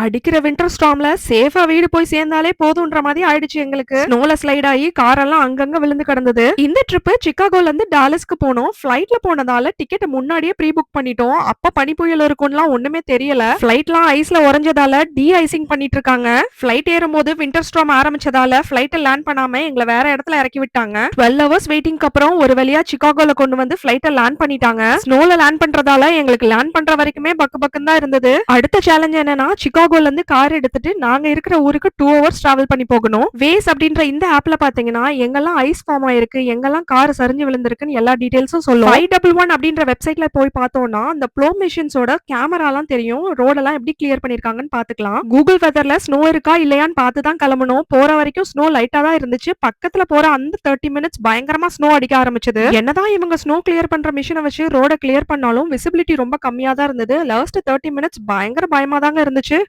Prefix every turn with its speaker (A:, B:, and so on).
A: அடிக்கிற வின்டர் ஸ்டார்ம்ல சேஃபா வீடு போய் சேர்ந்தாலே போதும்ன்ற மாதிரி ஆயிடுச்சு எங்களுக்கு. ஸ்னோல ஸ்லைட் ஆகி கார் எல்லாம் அங்கங்க விழுந்து கிடந்தது. இந்த ட்ரிப் சிக்காகோல இருந்து டாலஸ்க்கு போனோம். ஃபிளைட்ல போனதால டிக்கெட் முன்னாடியே ப்ரீ புக் பண்ணிட்டோம். அப்ப பனி புயல் இருக்கும்லாம் ஒண்ணுமே தெரியல. ஃபிளைட்லாம் ஐஸ்ல உறைஞ்சதால டி ஐசிங் பண்ணிட்டு இருக்காங்க. ஃபிளைட் ஏறும்போது வின்டர் ஸ்டார்ம் ஆரம்பிச்சதால ஃபிளைட்டை லேண்ட் பண்ணாம எங்களை வேற இடத்துல இறக்கி விட்டாங்க. டுவெல் ஹவர்ஸ் வெயிட்டிங்க்கு அப்புறம் ஒரு வழியா சிக்காகோல கொண்டு வந்து ஃபிளைட்டை லேண்ட் பண்ணிட்டாங்க. ஸ்னோல லேண்ட் பண்றதால எங்களுக்கு லேண்ட் பண்ற வரைக்குமே பக்கு பக்கம் தான் இருந்தது. அடுத்த சேலஞ்ச் என்னன்னா சிகாகோல இருந்து கார் எடுத்துட்டு நாங்க இருக்கிற ஊருக்கு டூ ஹவர்ஸ் டிராவல் பண்ணி போகணும். வேஸ் அப்படின்ற இந்த ஆப்ல பாத்தீங்கன்னா எங்கெல்லாம் ஐஸ் ஃபார்ம் ஆயிருக்கு எங்கெல்லாம் கார் சரிஞ்சு விழுந்திருக்குன்னு எல்லா டீடைல்ஸும் சொல்லும். ஐ டபுள் ஒன் அப்படின்ற வெப்சைட்ல போய் பார்த்தோம்னா அந்த ப்ளோ மிஷின்ஸோட கேமராலாம் தெரியும். ரோடெல்லாம் எப்படி கிளியர் பண்ணிருக்காங்கன்னு பாத்துக்கலாம் கூகுள் வெதர்ல ஸ்னோ இருக்கா இல்லையான்னு பார்த்து தான் கிளம்பணும். போற வரைக்கும் ஸ்னோ லைட்டா தான் இருந்துச்சு. பக்கத்துல போற அந்த தேர்ட்டி மினிட்ஸ் பயங்கரமா ஸ்னோ அடிக்க ஆரம்பிச்சது. என்னதான் இவங்க ஸ்னோ கிளியர் பண்ற மிஷினை வச்சு ரோட கிளியர் பண்ணாலும் விசிபிலிட்டி ரொம்ப கம்மியா தான் இருந்தது. லாஸ்ட் தேர்ட்டி மினிட்ஸ் பயங்கர பயமா தாங்க இருந்துச்சு.